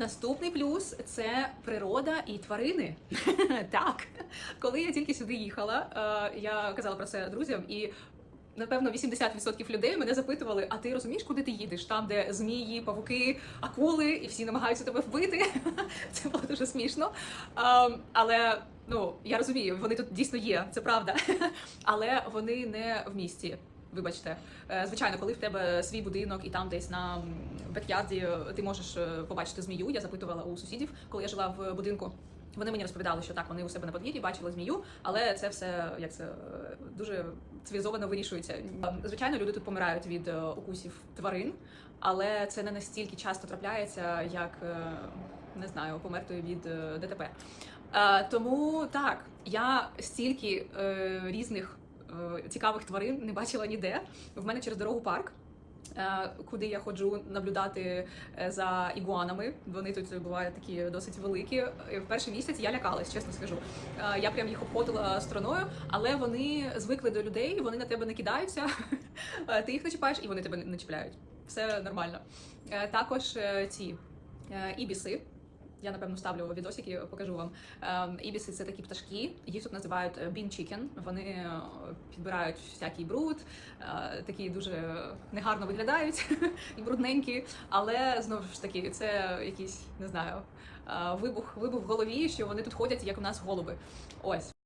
Наступний плюс це природа і тварини. так, коли я тільки сюди їхала, е, я казала про це друзям і. Напевно, 80% людей мене запитували: а ти розумієш, куди ти їдеш? Там, де змії, павуки, акули, і всі намагаються тебе вбити. Це було дуже смішно. Ем, але ну я розумію, вони тут дійсно є, це правда. Але вони не в місті. Вибачте, Е, звичайно, коли в тебе свій будинок і там десь на бекярді ти можеш е, побачити змію. Я запитувала у сусідів, коли я жила в будинку. Вони мені розповідали, що так, вони у себе на подвір'ї бачили змію, але це все як це е, дуже цивілізовано вирішується. Звичайно, люди тут помирають від е, укусів тварин, але це не настільки часто трапляється, як е, не знаю, померти від е, ДТП. Е, Тому так, я стільки е, різних е, цікавих тварин не бачила ніде. В мене через дорогу парк. е, Куди я ходжу наблюдати е, за ігуанами. Вони тут бувають такі досить великі. Е, В перший місяць я лякалась, чесно скажу. Е, Я прям їх обходила стороною, але вони звикли до людей, вони на тебе не кидаються. Е, Ти їх не чіпаєш, і вони тебе не чіпляють. Все нормально. Е, Також е, ці е, ібіси. Я напевно ставлю відосики, покажу вам. Ем, Ібіси це такі пташки, їх тут називають е, bean chicken. Вони е, підбирають всякий бруд, е, такі дуже негарно виглядають і брудненькі. Але знову ж таки, це якийсь не знаю вибух, вибух в голові, що вони тут ходять, як у нас голуби. Ось.